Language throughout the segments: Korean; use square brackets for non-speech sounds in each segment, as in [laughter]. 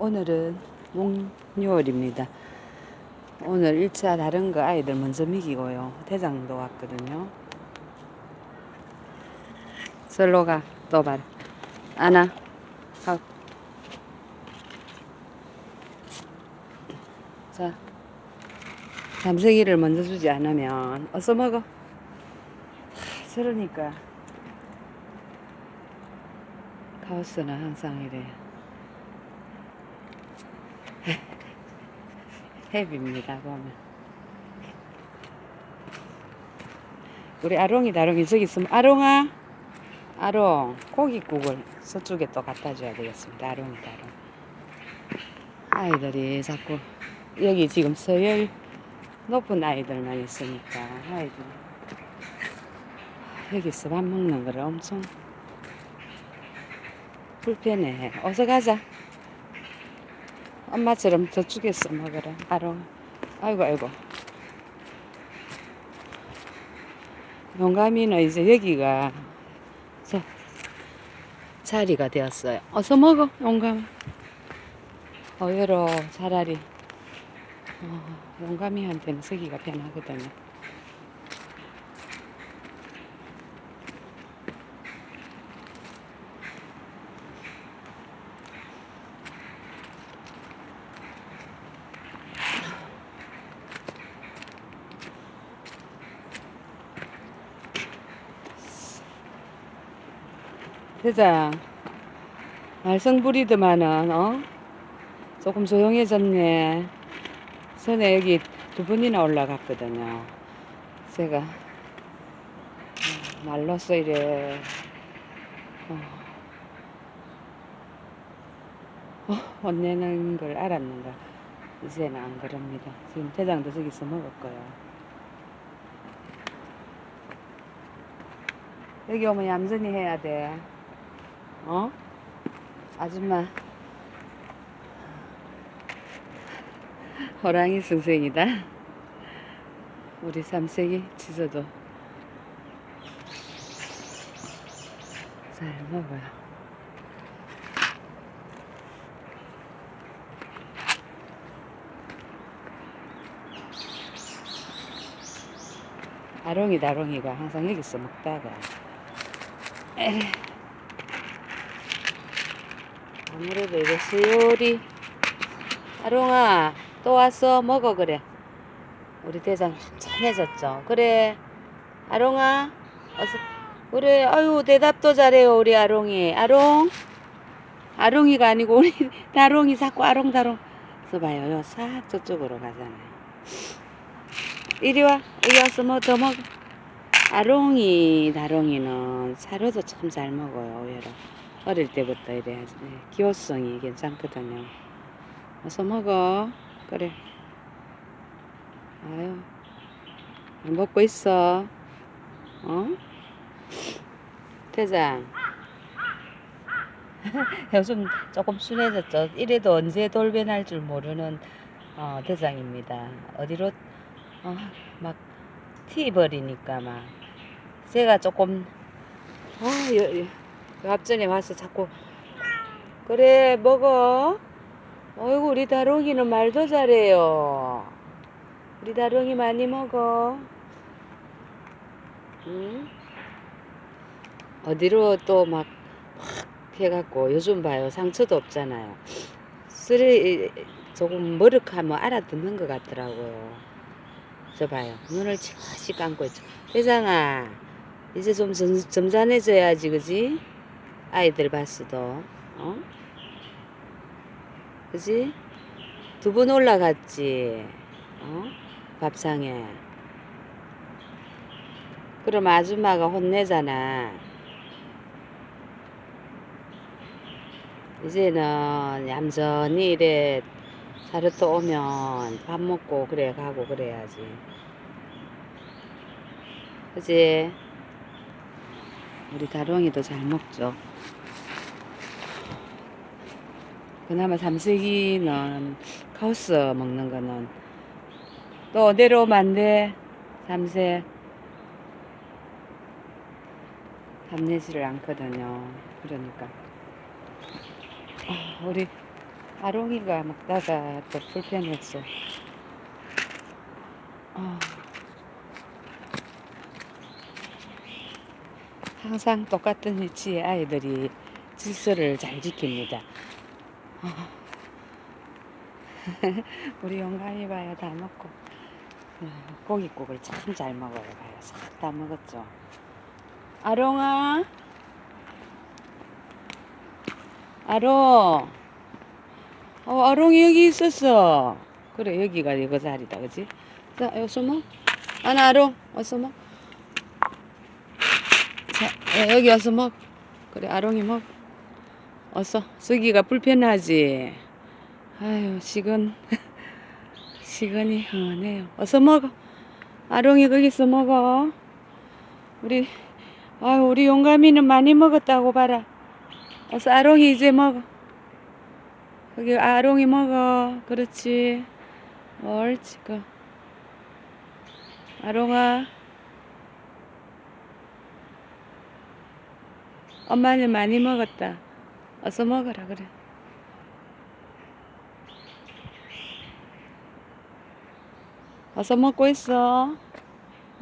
오늘은 목요일입니다. 오늘 1차 다른 거 아이들 먼저 미기고요. 대장도 왔거든요. 절로 가. 또 봐. 안아. 가. 자. 잠새기를 먼저 주지 않으면 어서 먹어. 하, 저러니까 카오스는 항상 이래. 햅입니다 보면. 우리 아롱이 다롱이 저기 있으면 아롱아! 아롱 고깃국을 저쪽에 또 갖다 줘야 되겠습니다. 아롱이 다롱. 아이들이 자꾸 여기 지금 서열 높은 아이들만 있으니까 아이들. 여기서 밥 먹는 거를 엄청 불편해. 어서 가자 엄마처럼 저쪽에서 먹어라. 아롱. 아이고, 아이고. 용감이는 이제 여기가 자, 자리가 되었어요. 어서 먹어, 용감. 의외로 차라리 어, 용감이한테는 서기가 편하거든요. 대장, 말썽 부리더만은, 어? 조금 조용해졌네. 전에 여기 두 번이나 올라갔거든요. 제가, 어, 말로써 이래, 어, 어, 혼내는 걸 알았는가. 이제는 안 그럽니다. 지금 대장도 저기서 먹을 거예요. 여기 오면 얌전히 해야 돼. 어? 아줌마. 호랑이 선생이다. 우리 삼색이 지저도 잘 먹어요. 아롱이 다롱이가 항상 여기서 먹다가 에이. 아무래도 이거 수요리 아롱아 또 왔어 먹어 그래. 우리 대장 참해졌죠. 그래 아롱아 어서 그래 아유 대답도 잘해요 우리 아롱이. 아롱 아롱이가 아니고 우리 [laughs] 다롱이 자꾸 아롱다롱. 그래서 봐요 요 싹 저쪽으로 가잖아요. 이리 와 이리 와서 뭐 더 먹어. 아롱이 다롱이는 사료도 참 잘 먹어요 의외로 어릴 때부터 이래 네, 기호성이 괜찮거든요. 어서 먹어. 그래. 아유. 먹고 있어. 어? 대장. [laughs] 요즘 조금 순해졌죠. 이래도 언제 돌변할 줄 모르는 어, 대장입니다. 어디로 어, 막 튀버리니까 막 제가 조금 어, 여, 여, 앞전에 와서 자꾸 그래 먹어 어이구 우리 다롱이는 말도 잘해요 우리 다롱이 많이 먹어. 응? 어디로 또막 해갖고 요즘 봐요. 상처도 없잖아요. 쓰레 조금 머쓱하면 알아듣는 것 같더라고요. 저 봐요. 눈을 찌그시 감고 있죠 대장아 이제 좀 점, 점잖해져야지 그지 아이들 봤어도 어? 그지? 두 번 올라갔지 어? 밥상에 그럼 아줌마가 혼내잖아 이제는 얌전히 이래 사르또 오면 밥 먹고 그래 가고 그래야지 그지? 우리 다롱이도 잘 먹죠. 그나마 삼색이는 카우스 먹는 거는 또 내려오면 안 돼. 삼색. 답내지를 않거든요. 그러니까. 아, 우리 아롱이가 먹다가 또 불편했어. 아. 항상 똑같은 위치에 아이들이 질서를 잘 지킵니다. 아. [laughs] 우리 영감이 봐요 다 먹고 음, 고깃국을 참 잘 먹어요 봐요 싹 다 먹었죠. 아롱아, 아롱. 어, 아롱이 여기 있었어. 그래, 여기가 이거 자리다, 그지? 자, 여기서 먹. 아나, 아롱, 어서 먹. 자, 예, 여기 와서 먹. 그래, 아롱이 먹. 어서. 쓰기가 불편하지? 아유, 식은, [laughs] 식은이 흥하네요. 어서 먹어. 아롱이 거기서 먹어. 우리, 아유, 우리 용감이는 많이 먹었다고 봐라. 어서 아롱이 이제 먹어. 거기 아롱이 먹어. 그렇지. 옳지. 그. 아롱아. 엄마는 많이 먹었다. 어서 먹어라, 그래. 어서 먹고 있어.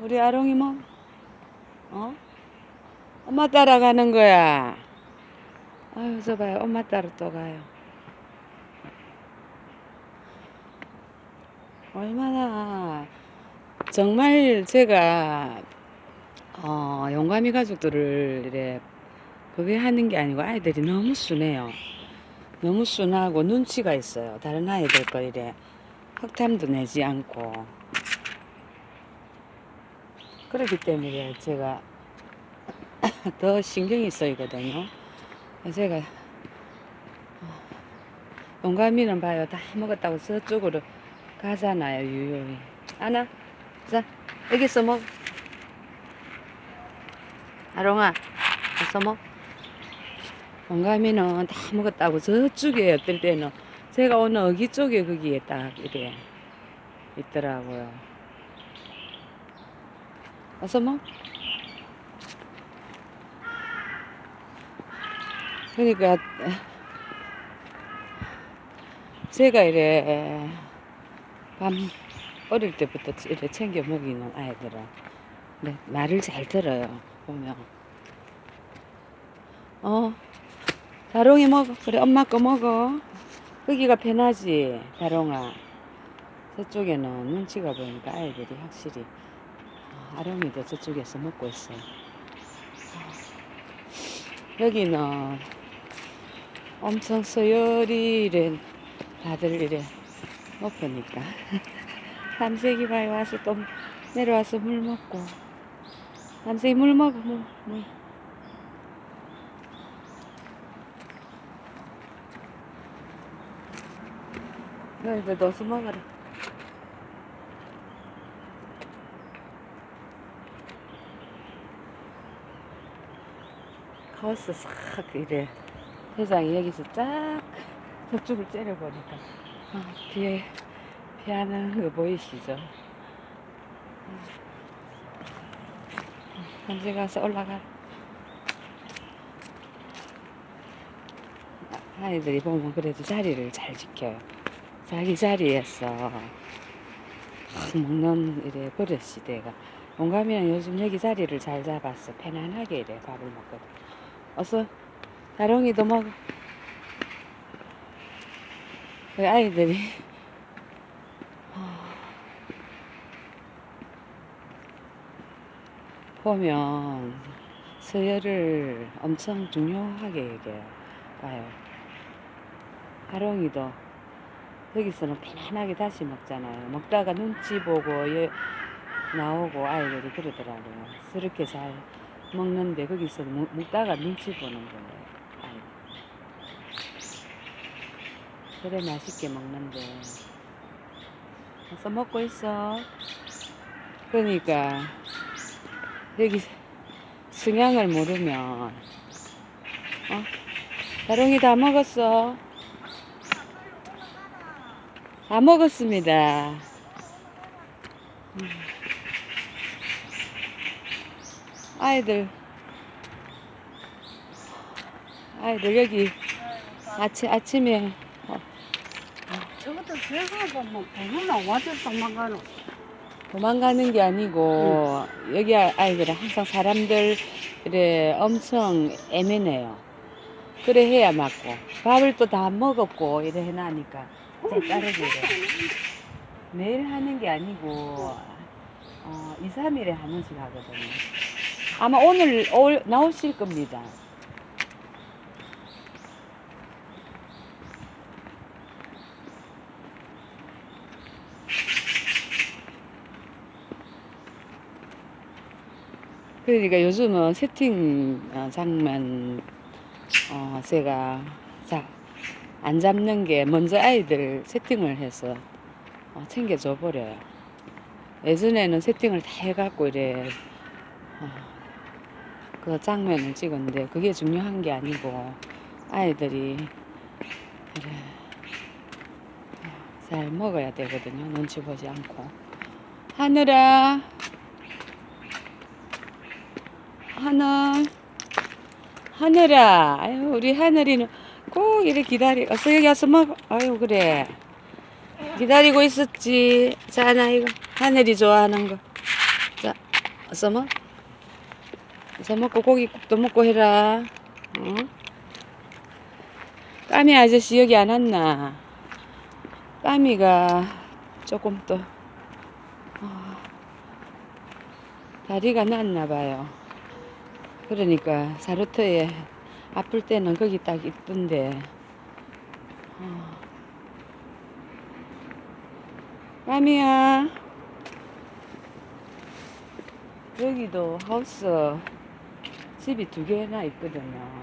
우리 아롱이 먹. 어? 엄마 따라가는 거야. 아유, 저 봐요. 엄마 따라 또 가요. 얼마나 정말 제가 어, 용감이 가족들을 이래 그게 하는 게 아니고 아이들이 너무 순해요. 너무 순하고 눈치가 있어요. 다른 아이들 거 이래 흑탐도 내지 않고 그렇기 때문에 제가 [coughs] 더 신경이 쓰이거든요. 제가 어, 용감이는 봐요. 다 먹었다고 저쪽으로 가잖아요. 유유히. 아나, 자 여기서 먹. 아롱아, 어서 먹. 용감이는 다 먹었다고 저쪽에 어떨 때는 제가 오늘 어기 쪽에 거기에 딱 이래 있더라고요. 어서 먹. 그러니까 제가 이래 밤 어릴 때부터 이래 챙겨 먹이는 아이들은 네, 말을 잘 들어요 보면 어 다롱이 먹어. 그래 엄마 거 먹어. 거기가 편하지 다롱아. 저쪽에는 눈치가 보니까 아이들이 확실히 어, 아롱이도 저쪽에서 먹고 있어요. 여기는 엄청 서열이 이래 다들 이래 높으니까. 삼색이 [laughs] 봐요. 와서 또 내려와서 물 먹고. 삼색이 물 먹어 물, 물. 너희들 넣어서 먹어라 카오스 싹 이래 세상이 여기서 쫙 저쪽을 째려보니까 아, 뒤에 피하는 거 보이시죠? 현재 가서 올라가. 아, 아이들이 보면 그래도 자리를 잘 지켜요. 자기 자리에서 확 먹는 이래 버릇 시대가. 용감이는 요즘 여기 자리를 잘 잡았어. 편안하게 이래 밥을 먹거든. 어서 다롱이도 먹어. 그 아이들이 보면 서열을 엄청 중요하게 얘기해요. 봐요. 하롱이도 여기서는 편안하게 다시 먹잖아요. 먹다가 눈치 보고 예, 나오고 아이들이 그러더라고요. 그렇게 잘 먹는데 거기서 먹, 먹다가 눈치 보는 거예요. 그래 맛있게 먹는데 어서 먹고 있어. 그러니까 여기 성향을 모르면 어? 다롱이 다 먹었어. 다 먹었습니다. 음. 아이들 아이들 여기 아침 아침에 어, 저것도 제가 뭐 보면 와서 도망가노. 도망가는 게 아니고 여기 아- 아이들은 항상 사람들 이래 엄청 애매해요. 그래 해야 맞고 밥을 또 다 먹었고 이래 해놔니까 좀 빠르게 이래. 매일 하는 게 아니고 어, 2, 3일에 한 번씩 하거든요. 아마 오늘 올, 나오실 겁니다. 그러니까 요즘은 세팅 어, 장만 어, 제가 자, 안 잡는 게 먼저 아이들 세팅을 해서 어, 챙겨줘 버려요. 예전에는 세팅을 다 해갖고 이래 어, 그 장면을 찍었는데 그게 중요한 게 아니고 아이들이 그래 어, 잘 먹어야 되거든요. 눈치 보지 않고 하늘아 하늘 하늘아 아유 우리 하늘이는 꼭 이렇게 기다리 어서 여기 와서 먹어. 아유 그래. 기다리고 있었지. 자 나 이거 하늘이 좋아하는 거 자 어서 먹. 어서 먹고 고기국도 먹고 해라. 어? 까미 아저씨 여기 안 왔나? 까미가 조금 또 어, 다리가 났나 봐요. 그러니까 사르터에 아플 때는 거기 딱 있던데. 어. 까미야. 여기도 하우스 집이 두 개나 있거든요.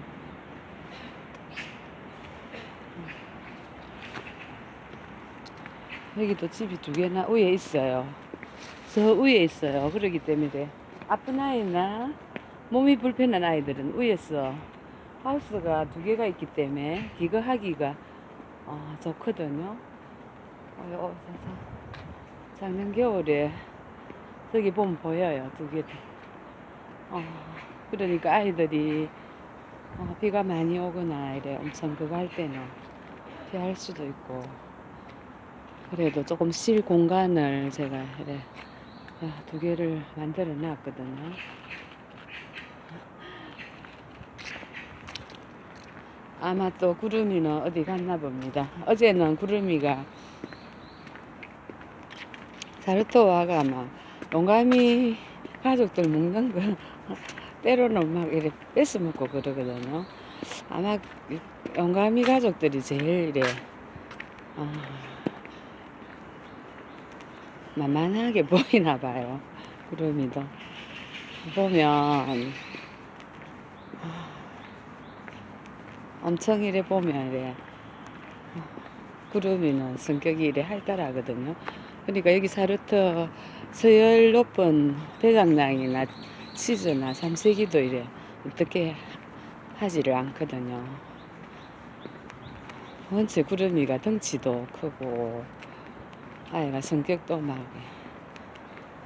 여기도 집이 두 개나 위에 있어요. 저 위에 있어요. 그러기 때문에 아픈 아이나 몸이 불편한 아이들은 위에서 하우스가 두 개가 있기 때문에 기거하기가 어, 좋거든요. 어, 어, 작년 겨울에 저기 보면 보여요 두 개. 다. 어, 그러니까 아이들이 어, 비가 많이 오거나 이래 엄청 그거 할 때는 피할 수도 있고 그래도 조금 쉴 공간을 제가 이래 아, 두 개를 만들어 놨거든요. 아마 또 구름이는 어디 갔나 봅니다. 어제는 구름이가 사르토와가 막 용감이 가족들 먹는 거 [laughs] 때로는 막 이래 뺏어 먹고 그러거든요. 아마 용감이 가족들이 제일 이래 어, 만만하게 [laughs] 보이나 봐요. 구름이도 보면 엄청 이래 보면 이래 어, 구름이는 성격이 이래 활달하거든요. 그러니까 여기 사르터 서열 높은 대장랑이나 치즈나 삼색이도 이래 어떻게 하지를 않거든요. 원체 구름이가 덩치도 크고 아이가 성격도 막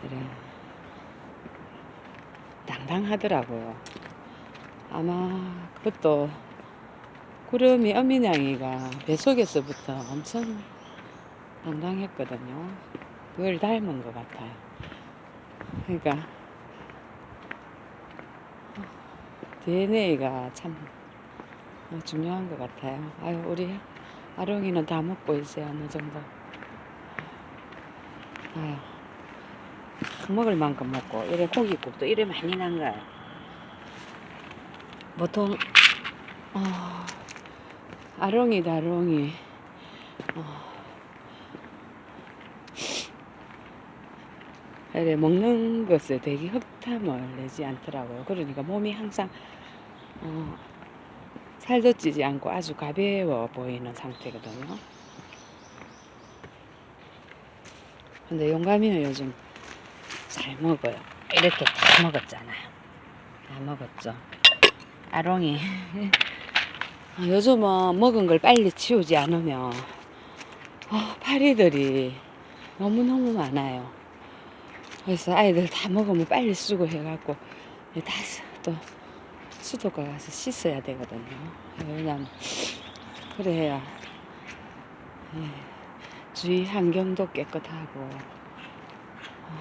이래 당당하더라고요. 아마 그것도 구름이 어미냥이가 뱃속에서부터 엄청 당당했거든요. 그걸 닮은 것 같아요. 그러니까 DNA가 참 중요한 것 같아요. 아유 우리 아롱이는 다 먹고 있어요 어느 정도. 아유 먹을 만큼 먹고 이래 고기국도 이래 많이 난 거예요. 보통 어, 아롱이 다롱이 어, 먹는 것에 되게 흡탐을 내지 않더라고요. 그러니까 몸이 항상 어, 살도 찌지 않고 아주 가벼워 보이는 상태거든요. 근데 용감이는 요즘 잘 먹어요. 이렇게 다 먹었잖아요. 다 먹었죠. 아롱이. [laughs] 아, 요즘은 먹은 걸 빨리 치우지 않으면 아, 파리들이 너무너무 많아요. 그래서 아이들 다 먹으면 빨리 쓰고 해갖고 다또 수도가 가서 씻어야 되거든요. 왜냐면 그래야 예, 주위 환경도 깨끗하고 어,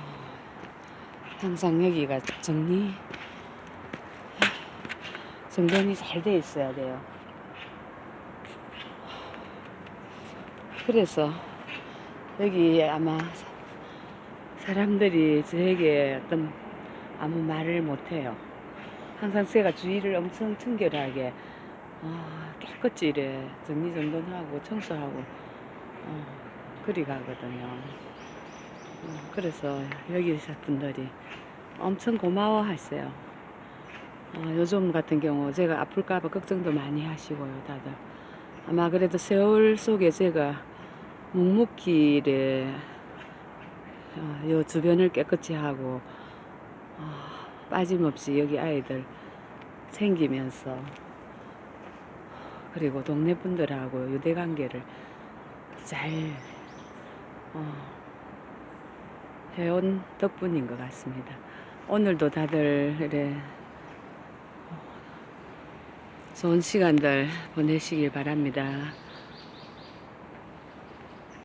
항상 여기가 정리 정돈이 잘 돼 있어야 돼요. 그래서 여기 아마 사- 사람들이 저에게 어떤 아무 말을 못해요. 항상 제가 주위를 엄청 청결하게 아, 깨끗이 이래 정리정돈하고 청소하고 어, 그리 가거든요. 어, 그래서 여기 분들이 엄청 고마워하세요. 어, 요즘 같은 경우 제가 아플까봐 걱정도 많이 하시고요, 다들. 아마 그래도 세월 속에 제가 묵묵히를 어, 요 주변을 깨끗이 하고 어, 빠짐없이 여기 아이들 챙기면서 그리고 동네 분들하고 유대 관계를 잘 어, 해온 덕분인 것 같습니다. 오늘도 다들 이래 좋은 시간들 보내시길 바랍니다.